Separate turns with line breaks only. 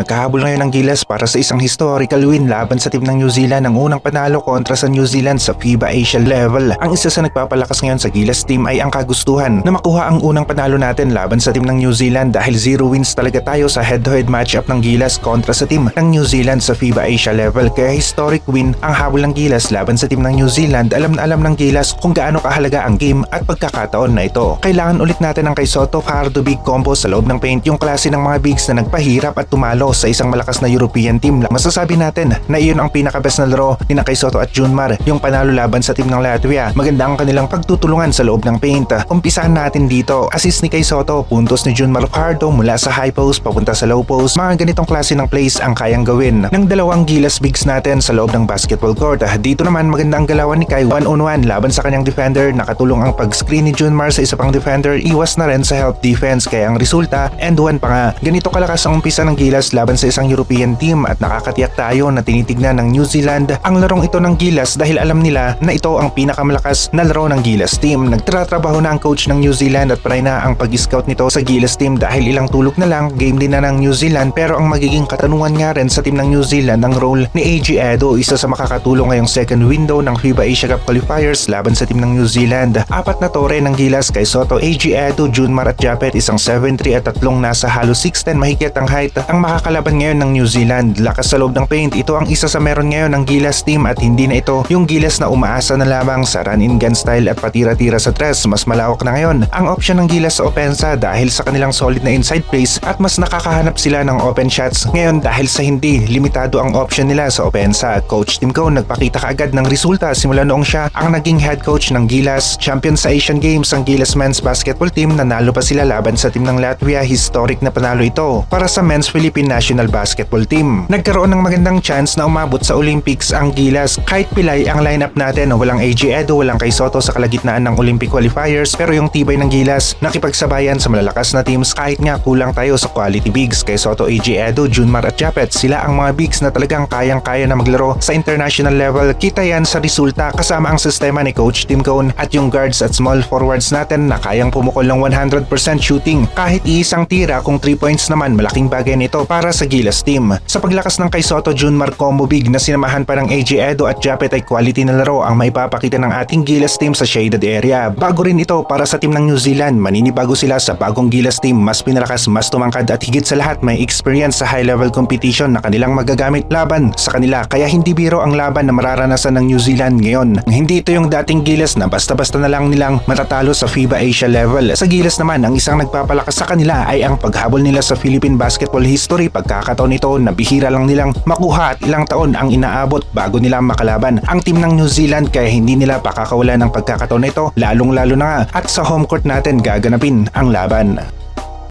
Nagkahabol ngayon ng Gilas para sa isang historical win laban sa team ng New Zealand ang unang panalo kontra sa New Zealand sa FIBA Asia level. Ang isa sa nagpapalakas ngayon sa Gilas team ay ang kagustuhan na makuha ang unang panalo natin laban sa team ng New Zealand dahil zero wins talaga tayo sa head-to-head matchup ng Gilas kontra sa team ng New Zealand sa FIBA Asia level. Kaya historic win ang habol ng Gilas laban sa team ng New Zealand. Alam na alam ng Gilas kung gaano kahalaga ang game at pagkakataon na ito. Kailangan ulit natin ng kay Soto Fardo big combo sa loob ng paint yung klase ng mga bigs na nagpahirap at tumalo sa isang malakas na European team. Masasabi natin na iyon ang pinakabest na laro ni na kay Soto at Junmar yung panalo laban sa team ng Latvia. Maganda ang kanilang pagtutulungan sa loob ng paint. Umpisahan natin dito. Assist ni kay Soto, puntos ni Junmar Fardo mula sa high post papunta sa low post. Mga ganitong klase ng plays ang kayang gawin ng dalawang gilas bigs natin sa loob ng basketball court. Dito naman maganda ang galawan ni Kai one on one laban sa kanyang defender. Nakatulong ang pag-screen ni Junmar sa isa pang defender. Iwas na rin sa help defense kaya ang resulta and one pa nga. Ganito kalakas ang umpisa ng Gilas laban sa isang European team at nakakatiyak tayo na tinitignan ng New Zealand ang larong ito ng Gilas dahil alam nila na ito ang pinakamalakas na laro ng Gilas team. Nagtratrabaho na ang coach ng New Zealand at pray na ang pag-scout nito sa Gilas team dahil ilang tulog na lang game din na ng New Zealand pero ang magiging katanungan nga rin sa team ng New Zealand ang role ni AG Edo isa sa makakatulong ngayong second window ng FIBA Asia Cup qualifiers laban sa team ng New Zealand. Apat na tore ng Gilas kay Soto, AG Edo, Junmar at Japet isang 7-3 at tatlong nasa halos 6'10 mahigit ang height ang makakalaban ngayon ng New Zealand. Lakas sa loob ng paint, ito ang isa sa meron ngayon ng Gilas team at hindi na ito yung Gilas na umaasa na lamang sa run-in gun style at patira-tira sa tres. Mas malawak na ngayon ang option ng Gilas sa opensa dahil sa kanilang solid na inside plays at mas nakakahanap sila ng open shots. Ngayon dahil sa hindi limitado ang option nila sa opensa, Coach Tim Cone nagpakita kaagad ng resulta simula noong siya ang naging head coach ng Gilas. Champion sa Asian Games ang Gilas men's basketball team nanalo pa sila laban sa team ng Latvia. Historic na panalo ito para sa men's Philippine national basketball team. Nagkaroon ng magandang chance na umabot sa Olympics ang Gilas. Kahit pilay ang lineup natin, walang AJ Edo, walang kay Soto sa kalagitnaan ng Olympic qualifiers pero yung tibay ng Gilas nakipagsabayan sa malalakas na teams kahit nga kulang tayo sa quality bigs kay Soto, AJ Edo, Junmar at Japet. Sila ang mga bigs na talagang kayang-kaya na maglaro sa international level. Kita yan sa resulta kasama ang sistema ni Coach Tim Cone at yung guards at small forwards natin na kayang pumukol ng 100% shooting kahit iisang tira kung 3 points naman malaking bagay nito para sa Gilas team. Sa paglakas ng kay Soto Junmar combo big na sinamahan pa ng AJ Edo at Japet ay quality na laro ang maipapakita ng ating Gilas team sa shaded area. Bago rin ito para sa team ng New Zealand, maninibago sila sa bagong Gilas team, mas pinalakas, mas tumangkad at higit sa lahat may experience sa high level competition na kanilang magagamit laban sa kanila kaya hindi biro ang laban na mararanasan ng New Zealand ngayon. Hindi ito yung dating Gilas na basta-basta na lang nilang matatalo sa FIBA Asia level. Sa Gilas naman, ang isang nagpapalakas sa kanila ay ang paghabol nila sa Philippine basketball history. Pagkakataon ito na bihira lang nilang makuha at ilang taon ang inaabot bago nila makalaban ang team ng New Zealand kaya hindi nila pakakawala ng pagkakataon na ito lalong lalo na nga at sa home court natin gaganapin ang laban.